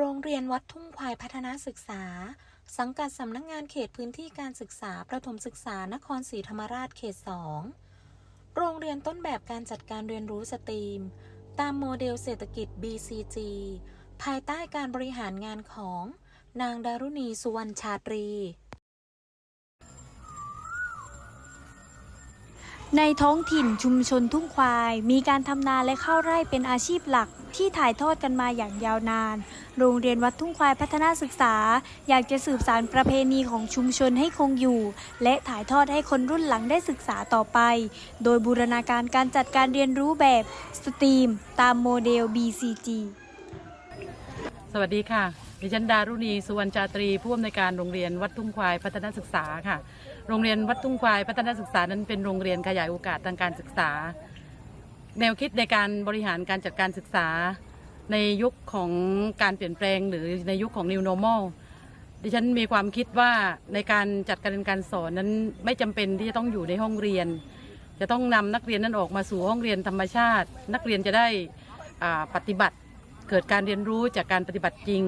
โรงเรียนวัดทุ่งควายพัฒนาศึกษา สังกัดสำนักงงานเขตพื้นที่การศึกษา ประถมศึกษานครศรีธรรมราชเขต 2 โรงเรียนต้นแบบการจัดการเรียนรู้สตรีม ตามโมเดลเศรษฐกิจ BCG ภายใต้การบริหารงานของ นางดารุณีสุวรรณชาตรี ในท้องถิ่นชุมชนทุ่งควาย มีการทำนาและข้าวไร่เป็นอาชีพหลักที่ถ่ายทอดกันมาอย่างยาวนาน โรงเรียนวัดทุ่งควายพัฒนาศึกษา อยากจะสืบสานประเพณีของชุมชนให้คงอยู่ และถ่ายทอดให้คนรุ่นหลังได้ศึกษาต่อไป โดยบูรณาการการจัดการเรียนรู้แบบสตรีม ตามโมเดล BCG สวัสดีค่ะ ดิฉันดารุณีสุวรรณจาตรีผู้อำนวยการโรงเรียนวัดทุ่งควายพัฒนาศึกษาค่ะ โรงเรียนวัดทุ่งควายพัฒนาศึกษานั้นเป็นโรงเรียนขยายโอกาสทางการศึกษา แนวคิดในการบริหารการจัดการศึกษา ในยุคของการเปลี่ยนแปลงหรือในยุคของ New Normal ดิฉันมีความคิดว่าในการจัดการเรียนการสอนนั้นไม่จำเป็นที่จะต้องอยู่ในห้องเรียน จะต้องนำนักเรียนนั้นออกมาสู่ห้องเรียนธรรมชาติ นักเรียนจะได้ปฏิบัติเกิดการเรียนรู้จากการปฏิบัติจริง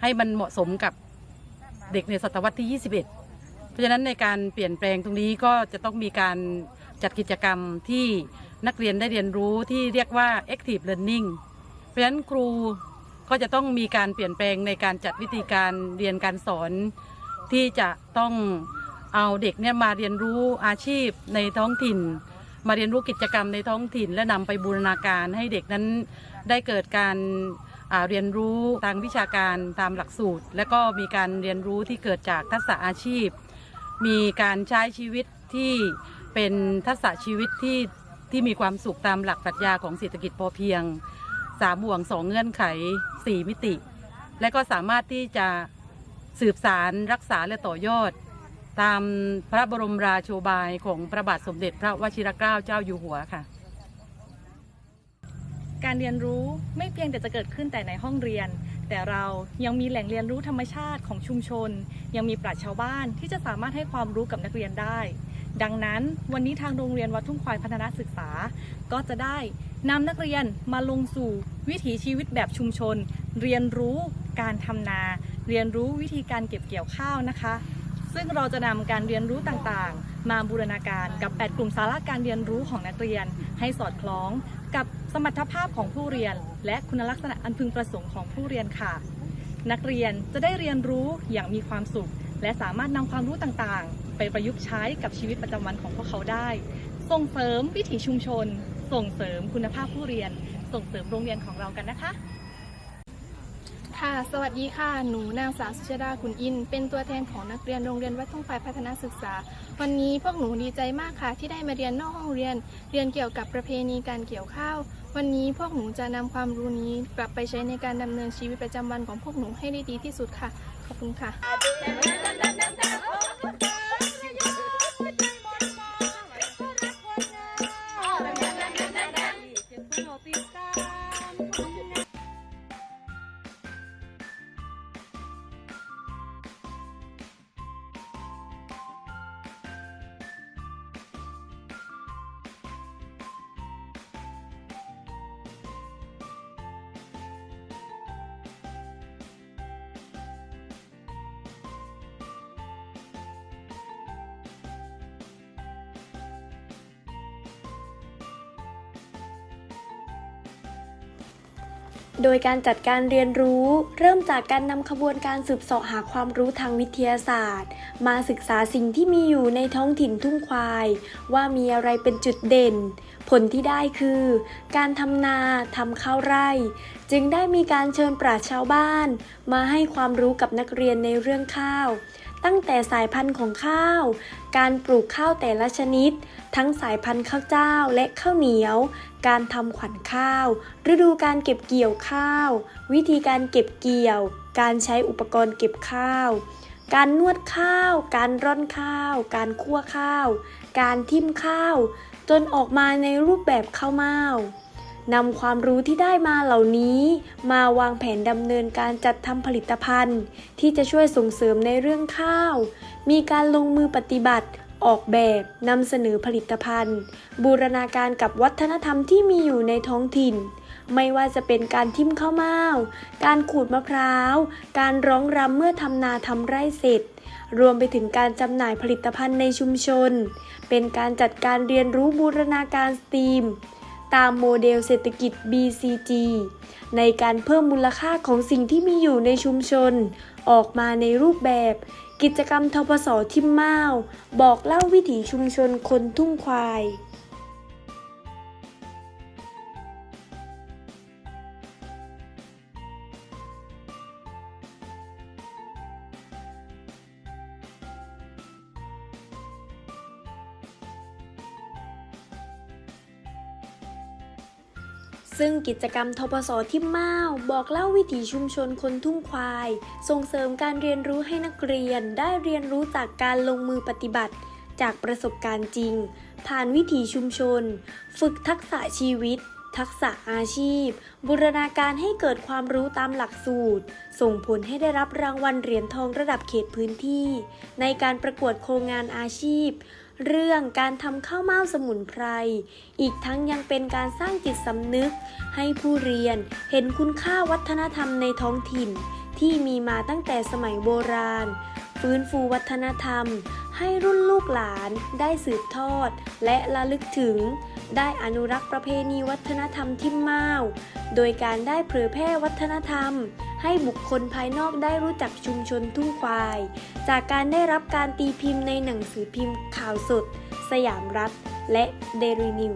ให้มันเหมาะสมกับเด็กในศตวรรษที่ 21เพ ราะฉะนั้นในการเปลี่ยนแปลงตรงนี้ก็จะต้องมีการจัดกิจกรรมที่นักเรียนได้เรียนรู้ที่เรียกว่า active learning เพราะฉะนั้นครูก็จะต้องมีการเปลี่ยนแปลงในการจัดวิธีการเรียนการสอน ที่จะต้องเอาเด็กเนี่ยมาเรียนรู้อาชีพในท้องถิ่น มาเรียนรู้กิจกรรมในท้องถิ่น และนำไปบูรณาการให้เด็กนั้นได้เกิดการเรียนรู้ทางวิชาการตามหลักสูตร และก็มีการเรียนรู้ที่เกิดจากทักษะอาชีพ มีการใช้ชีวิตที่เป็นทักษะชีวิตที่ที่มีความสุขตามหลักปรัชญาของเศรษฐกิจพอเพียงสามห่วงสองเงื่อนไขสี่มิติ และก็สามารถที่จะสืบสารรักษาและต่อยอด ตามพระบรมราโชบายของพระบาทสมเด็จพระวชิรเกล้าเจ้าอยู่หัวค่ะ การเรียนรู้ไม่เพียงแต่จะเกิดขึ้นแต่ในห้องเรียน แต่เรายังมีแหล่งเรียนรู้ธรรมชาติของชุมชน ยังมีปราชชาวบ้านที่จะสามารถให้ความรู้กับนักเรียนได้ ดังนั้นวันนี้ทางโรงเรียนวัดทุ่งควายพัฒนาศึกษา ก็จะได้นำนักเรียนมาลงสู่วิถีชีวิตแบบชุมชน เรียนรู้การทำนา เรียนรู้วิธีการเก็บเกี่ยวข้าวนะคะ ซึ่งเราจะนำการเรียนรู้ต่างๆ มาบูรณาการกับ 8 กลุ่มสาระการเรียนรู้ของนักเรียน ให้สอดคล้องกับสมรรถภาพของผู้เรียน และคุณลักษณะอันพึงประสงค์ของผู้เรียนค่ะ นักเรียนจะได้เรียนรู้อย่างมีความสุข และสามารถนำความรู้ต่างๆ ไปประยุกต์ใช้กับชีวิตประจำวันของพวกเขาได้ ส่งเสริมวิถีชุมชน ส่งเสริมคุณภาพผู้เรียน ส่งเสริมโรงเรียนของเรากันนะคะ ค่ะ สวัสดีค่ะ หนูนางสาวสุชาดาขุนอิน เป็นตัวแทนของนักเรียนโรงเรียนวัดทุ่งไฟพัฒนาศึกษา วันนี้พวกหนูดีใจมากค่ะ ที่ได้มาเรียนนอกห้องเรียน เรียนเกี่ยวกับประเพณีการเกี่ยวข้าว วันนี้พวกหนูจะนำความรู้นี้กลับไปใช้ในการดำเนินชีวิตประจำวันของพวกหนูให้ได้ดีที่สุดค่ะ ขอบคุณค่ะ โดยการจัดการเรียนรู้ เริ่มจากการนำขบวนการสืบเสาะหาความรู้ทางวิทยาศาสตร์ มาศึกษาสิ่งที่มีอยู่ในท้องถิ่นทุ่งควาย ว่ามีอะไรเป็นจุดเด่น ผลที่ได้คือ การทำนาทำข้าวไร่ จึงได้มีการเชิญปราชชาวบ้าน มาให้ความรู้กับนักเรียนในเรื่องข้าว ตั้งแต่สายพันธุ์ของข้าว การปลูกข้าวแต่ละชนิด ทั้งสายพันธุ์ข้าวเจ้าและข้าวเหนียว การทำขวัญข้าว ฤดูการเก็บเกี่ยวข้าว วิธีการเก็บเกี่ยว การใช้อุปกรณ์เก็บข้าว การนวดข้าว การร่อนข้าว การคั่วข้าว การทิ่มข้าว จนออกมาในรูปแบบข้าวเม่า นำความรู้ที่ได้มาเหล่านี้ มาวางแผนดำเนินการจัดทำผลิตภัณฑ์ ที่จะช่วยส่งเสริมในเรื่องข้าว มีการลงมือปฏิบัติ ออกแบบนำเสนอผลิตภัณฑ์ บูรณาการกับวัฒนธรรมที่มีอยู่ในท้องถิ่น ไม่ว่าจะเป็นการทิมข้าวเม่าการขูดมะพร้าว การร้องรำเมื่อทำนาทำไร่เสร็จรวมไปถึงการจำหน่ายผลิตภัณฑ์ในชุมชน เป็นการจัดการเรียนรู้บูรณาการสตรีม ตามโมเดลเศรษฐกิจ BCG ในการเพิ่มมูลค่าของสิ่งที่มีอยู่ในชุมชน ออกมาในรูปแบบ กิจกรรมทพสทิมเมาบอกเล่าวิถีชุมชนคนทุ่งควาย ซึ่งกิจกรรมทปสทิมเมาบอกเล่าวิถีชุมชนคนทุ่งควาย ส่งเสริมการเรียนรู้ให้นักเรียนได้เรียนรู้จากการลงมือปฏิบัติ จากประสบการณ์จริง ผ่านวิถีชุมชน ฝึกทักษะชีวิต ทักษะอาชีพ บูรณาการให้เกิดความรู้ตามหลักสูตร ส่งผลให้ได้รับรางวัลเหรียญทองระดับเขตพื้นที่ ในการประกวดโครงงานอาชีพ เรื่องการทำข้าวเม่าสมุนไพร อีกทั้งยังเป็นการสร้างจิตสำนึก ให้ผู้เรียนเห็นคุณค่าวัฒนธรรมในท้องถิ่น ที่มีมาตั้งแต่สมัยโบราณ ฟื้นฟูวัฒนธรรม ให้รุ่นลูกหลานได้สืบทอด และระลึกถึง ได้อนุรักษ์ประเพณีวัฒนธรรมทิมเมาโดยการได้เผยแพร่วัฒนธรรม ให้บุคคลภายนอกได้รู้จักชุมชนทุ่งควาย จากการได้รับการตีพิมพ์ในหนังสือพิมพ์ข่าวสด สยามรัฐ และเดลินิว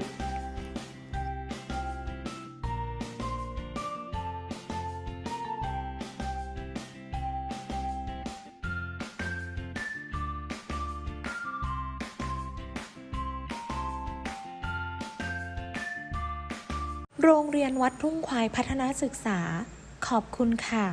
โรงเรียนวัดทุ่งควายพัฒนาศึกษา ขอบคุณค่ะ